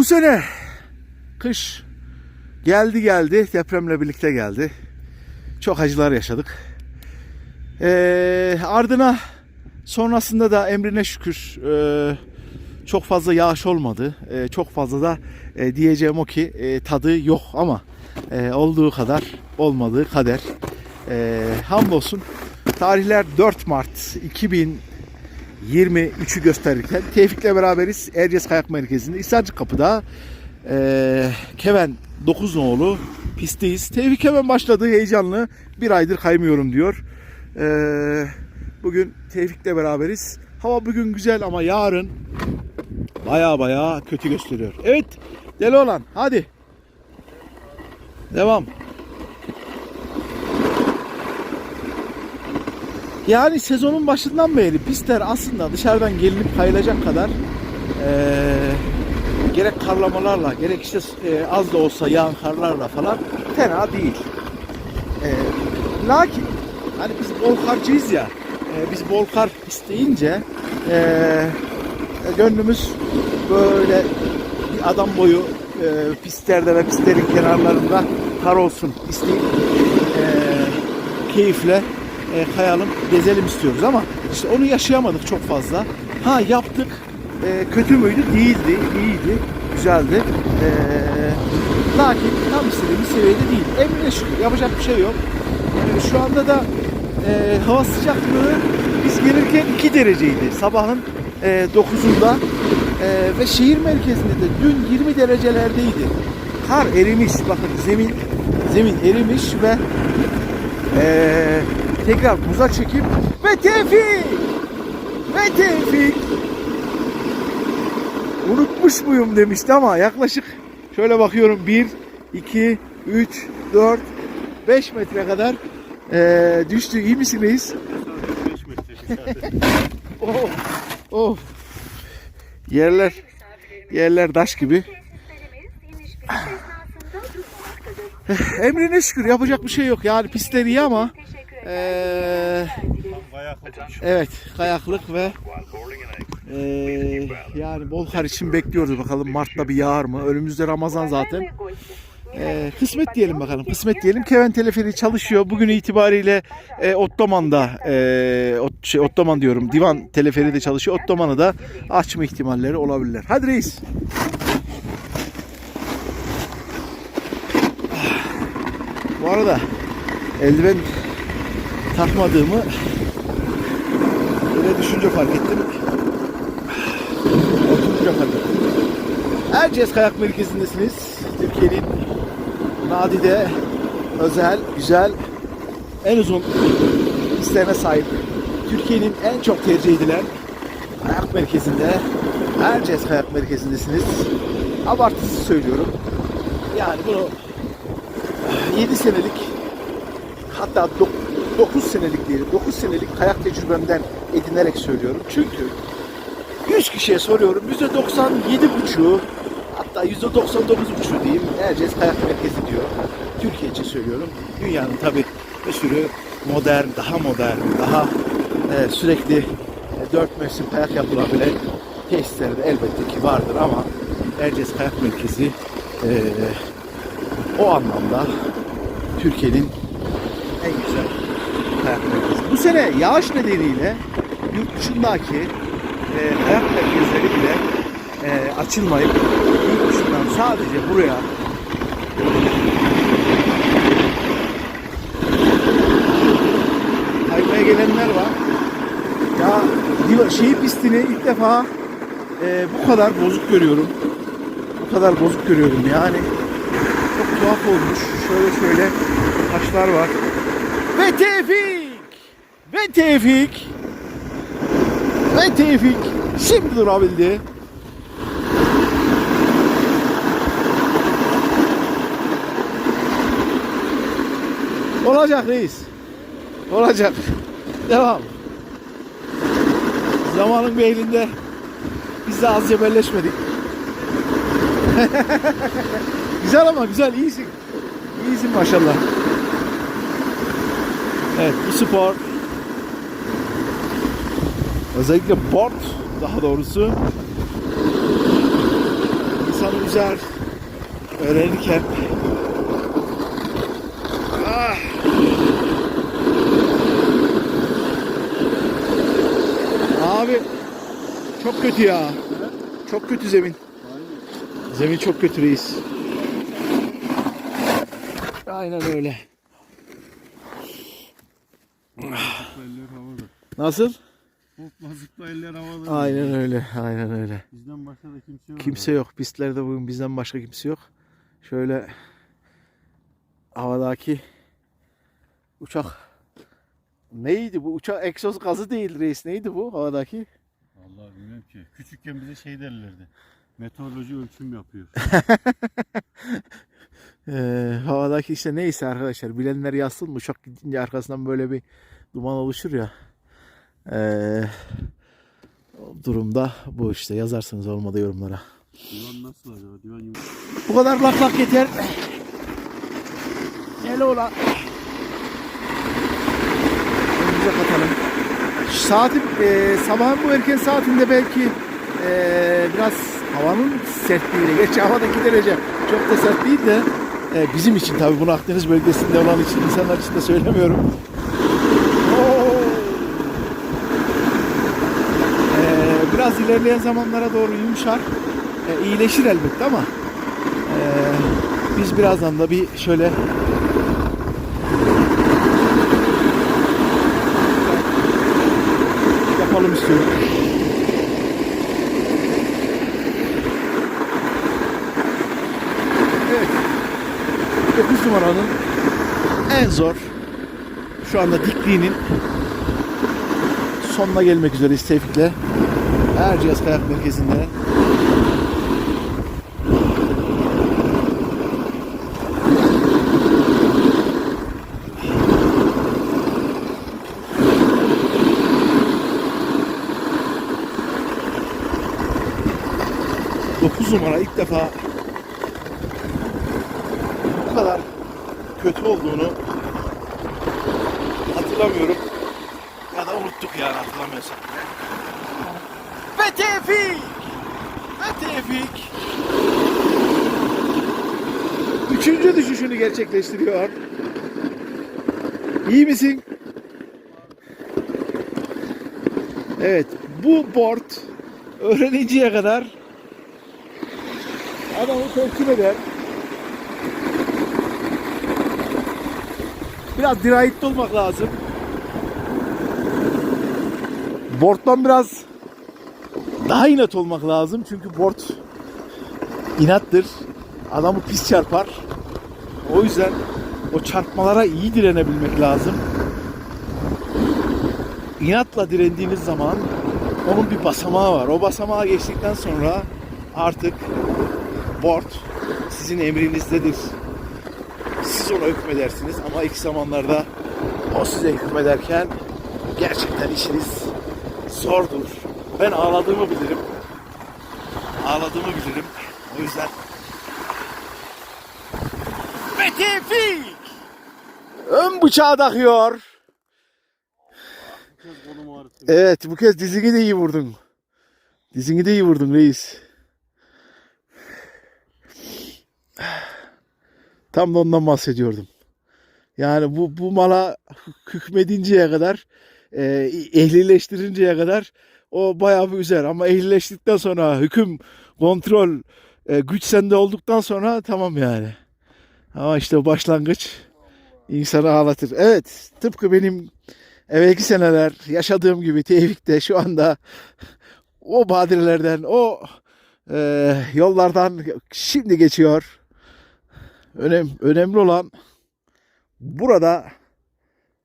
Bu sene kış geldi geldi depremle birlikte geldi. Çok acılar yaşadık. Ee, ardına sonrasında da emrine şükür e, çok fazla yağış olmadı. E, çok fazla da e, diyeceğim o ki e, tadı yok ama e, olduğu kadar olmadığı kader. E, hamdolsun tarihler 4 Mart 2023'ü gösterirken Tevfik'le beraberiz Erciyes Kayak Merkezi'nde İsarcık Kapı'da e, Keven 9 nolu pistteyiz. Tevfik hemen başladı heyecanlı. Bir aydır kaymıyorum diyor. E, bugün Tevfik'le beraberiz. Hava bugün güzel ama yarın baya baya kötü gösteriyor. Evet deli olan hadi. Devam. Yani sezonun başından beri pistler aslında dışarıdan gelinip kayılacak kadar eee, gerek karlamalarla gerek işte eee, az da olsa yağan karlarla falan fena değil. Eee, lakin hani biz bol karcıyız ya eee, biz bol kar isteyince eee, gönlümüz böyle bir adam boyu eee, pistlerde ve pistlerin kenarlarında kar olsun isteyip eee, keyifle e, kayalım, gezelim istiyoruz ama işte onu yaşayamadık çok fazla. Ha yaptık. E, kötü müydü? Değildi. iyiydi. Güzeldi. E, lakin tam istediğimiz seviyede değil. Emrine şükür. Yapacak bir şey yok. Yani şu anda da e, hava sıcaklığı biz gelirken 2 dereceydi. Sabahın e, 9'unda e, ve şehir merkezinde de dün 20 derecelerdeydi. Kar erimiş. Bakın zemin zemin erimiş ve ee, tekrar buza çekip ve Tevfik ve Tevfik unutmuş muyum demişti ama yaklaşık şöyle bakıyorum 1 2 3 4 5 metre kadar ee, düştü. İyi misin reis? oh, oh. Yerler yerler taş gibi. Emrine şükür yapacak bir şey yok. Yani pistler iyi ama ee, evet kayaklık ve ee, yani bol kar için bekliyoruz bakalım Mart'ta bir yağar mı? Önümüzde Ramazan zaten. Ee, kısmet diyelim bakalım. Kısmet diyelim. Keven teleferi çalışıyor. Bugün itibariyle e, Ottoman'da e, ot, şey, Ottoman diyorum. Divan teleferi de çalışıyor. Ottoman'ı da açma ihtimalleri olabilirler. Hadi reis. Bu arada eldiven takmadığımı böyle düşünce fark ettim. Oturunca fark ettim. Erciyes Kayak Merkezi'ndesiniz. Türkiye'nin nadide, özel, güzel, en uzun pistlerine sahip. Türkiye'nin en çok tercih edilen kayak merkezinde Erciyes Kayak Merkezi'ndesiniz. Abartısız söylüyorum. Yani bunu 7 senelik hatta 9 senelik değil 9 senelik kayak tecrübemden edinerek söylüyorum. Çünkü 100 kişiye soruyorum %97,5'u hatta %99,5'u diyeyim Erciyes Kayak Merkezi diyor. Türkiye için söylüyorum. Dünyanın tabi bir sürü modern, daha modern, daha e, sürekli e, dört mevsim kayak yapılabilen tesisleri de elbette ki vardır ama Erciyes Kayak Merkezi e, o anlamda Türkiye'nin en güzel. Bu sene yağış nedeniyle yurt dışındaki e, kayak merkezleri bile e, açılmayıp yurt dışından sadece buraya kaymaya gelenler var. Ya şehir pistini ilk defa e, bu kadar bozuk görüyorum. Bu kadar bozuk görüyorum yani çok tuhaf olmuş. Şöyle şöyle taşlar var. Ve Tevfik! Ve Tevfik! Ve Tevfik şimdi durabildi. Olacak reis. Olacak. Devam. Zamanın bir elinde biz de az cebelleşmedik. Güzel ama güzel iyisin. İyisin maşallah. Evet bu spor özellikle board daha doğrusu insanın güzel öğrenirken ah. Abi çok kötü ya. Çok kötü zemin. Zemin çok kötü reis. Aynen öyle. Eller havada. Nasıl? Hopla zıpla eller havada. Aynen öyle. Aynen öyle. Bizden başka da kimse yok. Kimse yok. Pistlerde bugün bizden başka kimse yok. Şöyle havadaki uçak neydi bu? Uçak egzoz gazı değil reis. Neydi bu havadaki? Vallahi bilmiyorum ki. Küçükken bize şey derlerdi. Meteoroloji ölçüm yapıyor. Ee, havadaki işte neyse arkadaşlar bilenler yazsın uçak gidince arkasından böyle bir duman oluşur ya. Ee, o durumda bu işte yazarsınız olmadı yorumlara. Divan nasıl acaba? Divan yumuşak. Bu kadar lak lak yeter. Gel ola. Önümüze katalım. Şu Saatin e, sabahın bu erken saatinde belki e, biraz havanın sertliğiyle. Gerçi havada 2 derece çok da sert değil de e, bizim için tabii bunu Akdeniz bölgesinde olan için insanlar için de söylemiyorum. E, biraz ilerleyen zamanlara doğru yumuşar. E, iyileşir elbette ama e, biz birazdan da bir şöyle yapalım istiyorum. Evet. 9 numaranın en zor şu anda dikliğinin sonuna gelmek üzereyiz Tevfik'le. Erciyes Kayak Merkezi'nde. Numara ilk defa bu kadar kötü olduğunu hatırlamıyorum. Ya da unuttuk yani hatırlamıyorsak. Ve Tevfik! Ve Tevfik! Üçüncü düşüşünü gerçekleştiriyor. İyi misin? Evet, bu board öğreninceye kadar adamı telkin eder. Biraz dirayetli olmak lazım. Board'dan biraz daha inat olmak lazım. Çünkü board inattır. Adamı pis çarpar. O yüzden o çarpmalara iyi direnebilmek lazım. İnatla direndiğiniz zaman onun bir basamağı var. O basamağı geçtikten sonra artık board sizin emrinizdedir. Siz ona hükmedersiniz ama ilk zamanlarda o size hükmederken gerçekten işiniz zordur. Ben ağladığımı bilirim. Ağladığımı bilirim. O yüzden ve Tevfik ön bıçağı takıyor. Evet bu kez dizini de iyi vurdun. Dizini de iyi vurdun reis. Tam da ondan bahsediyordum. Yani bu bu mala hükmedinceye kadar, e, ehlileştirinceye kadar o bayağı bir üzer. Ama ehlileştikten sonra hüküm, kontrol, e, güç sende olduktan sonra tamam yani. Ama işte başlangıç insanı ağlatır. Evet, tıpkı benim evvelki seneler yaşadığım gibi Tevfik de şu anda o badirelerden, o e, yollardan şimdi geçiyor. Önem, önemli olan burada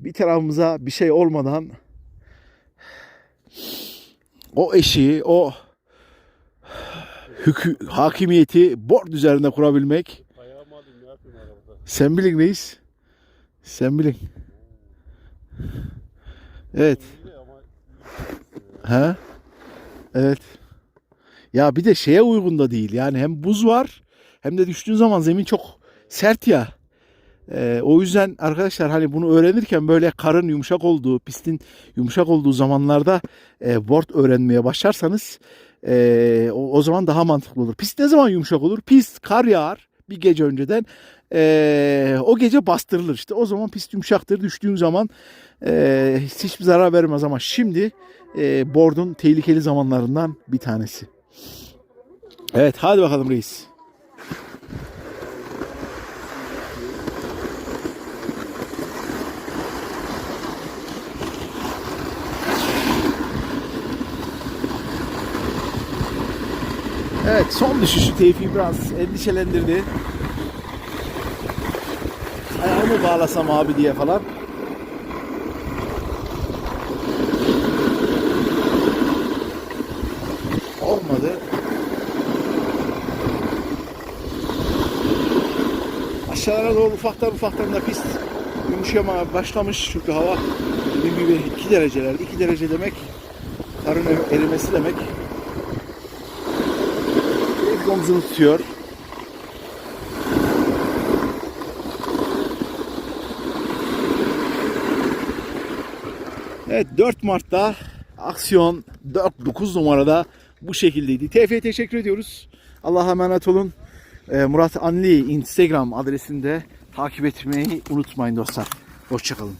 bir tarafımıza bir şey olmadan o eşiği, o hükü, hakimiyeti board üzerinde kurabilmek. Sen bilin reis. Sen bilin. Evet. Ha? Evet. Ya bir de şeye uygun da değil. Yani hem buz var hem de düştüğün zaman zemin çok sert ya. Ee, o yüzden arkadaşlar hani bunu öğrenirken böyle karın yumuşak olduğu, pistin yumuşak olduğu zamanlarda e, board öğrenmeye başlarsanız Ee, o, o zaman daha mantıklı olur. Pist ne zaman yumuşak olur? Pist kar yağar bir gece önceden. Ee, o gece bastırılır işte. O zaman pist yumuşaktır. Düştüğün zaman ee, hiçbir zarar vermez ama şimdi ee, board'un tehlikeli zamanlarından bir tanesi. Evet hadi bakalım reis. Evet son düşüşü Tevfik'i biraz endişelendirdi. Ayağımı bağlasam abi diye falan. Olmadı. Aşağılara doğru ufaktan ufaktan da pist yumuşamaya başlamış çünkü hava dediğim gibi 2 dereceler. 2 derece demek karın erimesi demek. İlk omzunu tutuyor. Evet 4 Mart'ta aksiyon 4 9 numarada bu şekildeydi. TF'ye teşekkür ediyoruz. Allah'a emanet olun. Ee, Murat Anli Instagram adresinde takip etmeyi unutmayın dostlar. Hoşçakalın.